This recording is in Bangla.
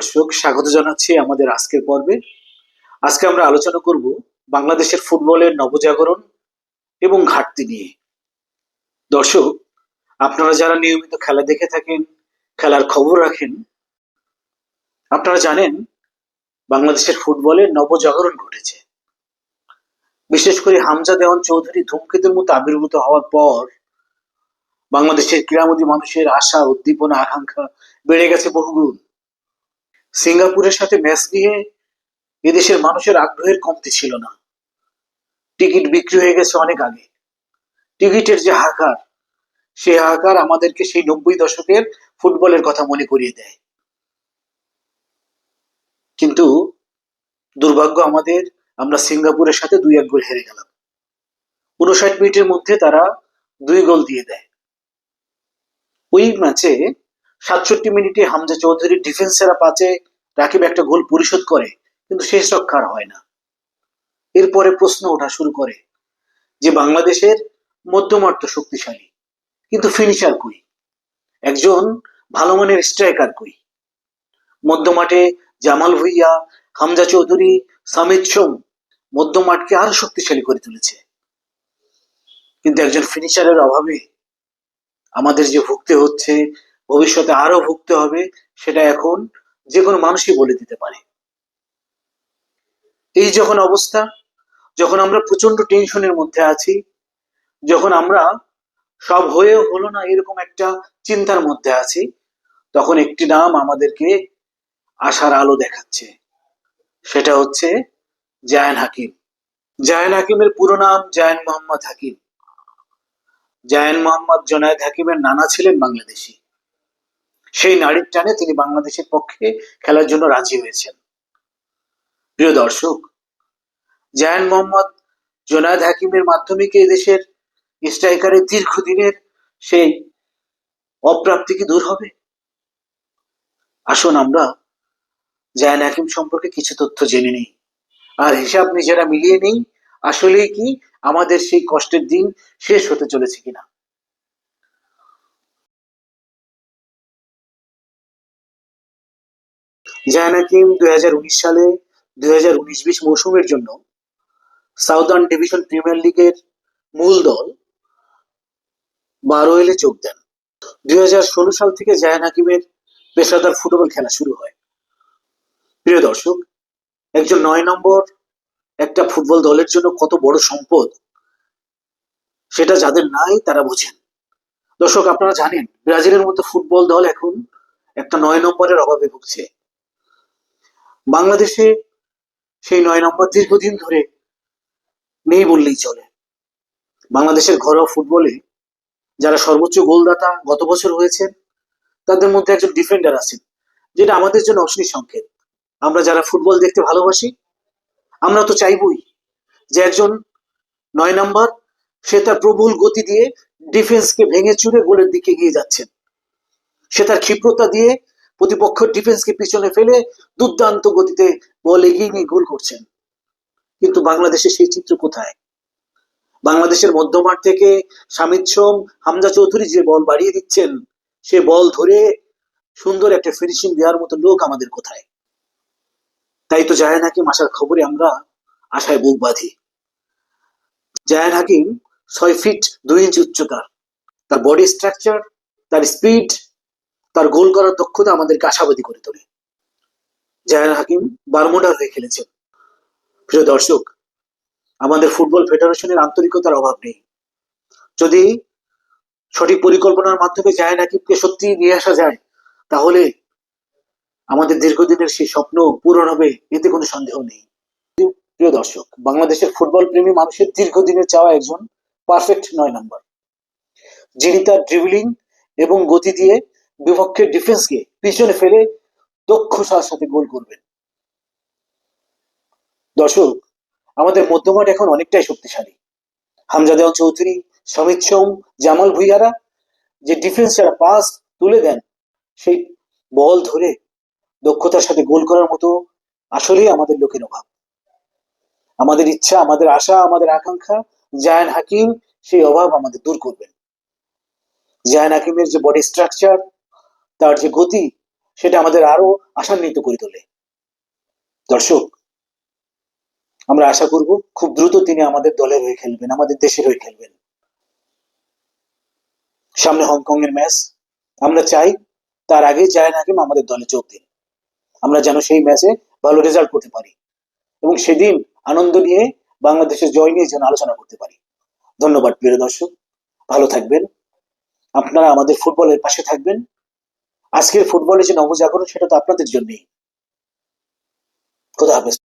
দর্শক, স্বাগত জানাচ্ছি আমাদের আজকের পর্বে। আজকে আমরা আলোচনা করব বাংলাদেশের ফুটবলের নবজাগরণ এবং ঘাটতি নিয়ে। দর্শক, আপনারা যারা নিয়মিত খেলা দেখে থাকেন, খেলার খবর রাখেন, আপনারা জানেন বাংলাদেশের ফুটবলের নবজাগরণ ঘটেছে। বিশেষ করে হামজা দেওয়ান চৌধুরী ধূমকেতুর মতো আবির্ভূত হওয়ার পর বাংলাদেশের ক্রীড়ামোদী মানুষের আশা, উদ্দীপনা, আকাঙ্ক্ষা বেড়ে গেছে বহুগুণ। সিঙ্গাপুরের সাথে ম্যাচ নিয়ে এদেশের মানুষের আগ্রহের কমতি ছিল না। টিকিট বিক্রি হয়ে গেছে অনেক আগে। টিকিটের যে হাহাকার, সেই হাহাকার আমাদেরকে সেই নব্বই দশকের ফুটবলের কথা মনে করিয়ে দেয়। কিন্তু দুর্ভাগ্য আমাদের, আমরা সিঙ্গাপুরের সাথে দুই এক গোল হেরে গেলাম। উনষাট মিনিটের মধ্যে তারা দুই গোল দিয়ে দেয়। ওই ম্যাচে সাতষট্টি মিনিটে হামজা চৌধুরীর ডিফেন্সেরা পাচে রাকিব একটা গোল পরিশোধ করে, কিন্তু শেষ রক্ষার হয় না। এরপরে প্রশ্ন ওঠা শুরু করে যে বাংলাদেশের মধ্যমার্থ শক্তিশালী, কিন্তু ফিনিশার কই? একজন ভালো মানের স্ট্রাইকার কই? মধ্যমাঠে জামাল ভুইয়া, হামজা চৌধুরী, সামিদ সোম মধ্যমাঠকে আরও শক্তিশালী করে তুলেছে। কিন্তু একজন ফিনিশারের অভাবে আমাদের যে ভুগতে হচ্ছে ভবিষ্যতে আরও ভুগতে হবে, সেটা এখন যে কোনো মানুষই বলে দিতে পারে। এই যখন অবস্থা, যখন আমরা প্রচণ্ড টেনশনের মধ্যে আছি, যখন আমরা সব হয়েও হলো না এরকম একটা চিন্তার মধ্যে আছি, তখন একটি নাম আমাদেরকে আশার আলো দেখাচ্ছে। সেটা হচ্ছে জায়ান হাকিম। জায়ান হাকিমের পুরো নাম জায়ান মোহাম্মদ হাকিম। জায়ান মোহাম্মদ জোনায়েদ হাকিমের নানা ছিলেন বাংলাদেশি। সেই নারীর টানে তিনি বাংলাদেশের পক্ষে খেলার জন্য রাজি হয়েছেন। প্রিয় দর্শক, জায়ান মোহাম্মদ জোনায়েদ হাকিমের মাধ্যমে কি এদেশের স্ট্রাইকারের দীর্ঘদিনের সেই অপ্রাপ্তি কি দূর হবে? আসুন আমরা জায়ান হাকিম সম্পর্কে কিছু তথ্য জেনে নিই। আর হিসাব নিজেরা মিলিয়ে নেই, আসলেই কি আমাদের সেই কষ্টের দিন শেষ হতে চলেছে কিনা। জায়ান হাকিম দুই হাজার উনিশ সালে, দুই হাজার উনিশ বিশ মৌসুমের জন্য সাউদার্ন ডিভিশন প্রিমিয়ার লিগের মূল দল বারো এলে যোগ দেন। দুই হাজার ষোলো সাল থেকে জায়ান হাকিমের পেশাদার ফুটবল খেলা শুরু হয়। প্রিয় দর্শক, একজন নয় নম্বর একটা ফুটবল দলের জন্য কত বড় সম্পদ সেটা যাদের নাই তারা বোঝেন। দর্শক, আপনারা জানেন ব্রাজিলের মতো ফুটবল দল এখন একটা নয় নম্বরের অভাবে ভুগছে। বাংলাদেশে সেই নয় নম্বর দীর্ঘদিন ধরে নেই বললেই চলে। বাংলাদেশের ঘরোয়া ফুটবলে যারা সর্বোচ্চ গোলদাতা গত বছর হয়েছেন, তাদের মধ্যে একজন ডিফেন্ডার আছেন, যেটা আমাদের জন্য অশ্লীল সংকেত। আমরা যারা ফুটবল দেখতে ভালোবাসি, আমরা তো চাইবই যে একজন নয় নাম্বার, সে তার প্রবল গতি দিয়ে ডিফেন্সকে ভেঙে চুরে গোলের দিকে এগিয়ে যাচ্ছেন। সে তার ক্ষিপ্রতা দিয়ে প্রতিপক্ষ ডিফেন্সকে পিছনে ফেলে দুর্দান্ত গতিতে বল এগিয়ে নিয়ে গোল করছেন। কিন্তু বাংলাদেশে সেই চিত্র কোথায়? বাংলাদেশের মধ্যমাঠ থেকে সামিদ সোম, হামজা চৌধুরী যে বল বাড়িয়ে দিচ্ছেন, সে বল ধরে সুন্দর একটা ফিনিশিং দেওয়ার মতো লোক আমাদের কোথায়? তাই তো জায়ান হাকিম আসার খবরে আমরা আশায় বুক বাঁধি। জায়ান হাকিম ছয় ফিট দুই ইঞ্চি উচ্চতার। তার বডি স্ট্রাকচার তার স্পিড তার গোল করার দক্ষতা আমাদেরকে আশাবাদী করে তোলে। জায়ান হাকিম বারমোডার হয়ে খেলেছেন। প্রিয় দর্শক, আমাদের ফুটবল ফেডারেশনের আন্তরিকতার অভাব নেই। যদি সঠিক পরিকল্পনার মাধ্যমে জায়ান হাকিমকে সত্যি নিয়ে আসা যায়, তাহলে আমাদের দীর্ঘদিনের সেই স্বপ্ন পূরণ হবে এতে কোনো সন্দেহ নেই। প্রিয় দর্শক, বাংলাদেশের ফুটবল প্রেমী মানুষের দীর্ঘদিনের চাওয়া একজন পারফেক্ট নয় নাম্বার। যিনি তার ড্রিবলিং এবং গতি দিয়ে বিপক্ষের ডিফেন্সকে পিছনে ফেলে দক্ষতার সাথে গোল করবেন। দর্শক, আমাদের মধ্যমাঠ এখন অনেকটাই শক্তিশালী। হামজা চৌধুরী, সমিত সোম, জামাল ভুইয়ারা, যে ডিফেন্স যারা পাস তুলে দেন, সেই বল ধরে দক্ষতার সাথে গোল করার মতো আসলেই আমাদের লোকের অভাব। আমাদের ইচ্ছা, আমাদের আশা, আমাদের আকাঙ্ক্ষা, জায়ান হাকিম সেই অভাব আমাদের দূর করবেন। জায়ান হাকিমের যে বডি স্ট্রাকচার তার যে গতি, সেটা আমাদের আরও আশান্বিত করে তোলে। দর্শক, আমরা আশা করব খুব দ্রুত তিনি আমাদের দলের হয়ে খেলবেন, আমাদের দেশের হয়ে খেলবেন। সামনে হংকং এর ম্যাচ, আমরা চাই তার আগে যায় না কেন আমাদের দলে যোগ দিন। আমরা যেন সেই ম্যাচে ভালো রেজাল্ট করতে পারি এবং সেদিন আনন্দ নিয়ে, বাংলাদেশের জয় নিয়ে যেন আলোচনা করতে পারি। ধন্যবাদ প্রিয় দর্শক, ভালো থাকবেন। আপনারা আমাদের ফুটবলের পাশে থাকবেন। আজকের ফুটবলের যে নবজাগরণ সেটা তো আপনাদের জন্যই। খোদা হাফেজ।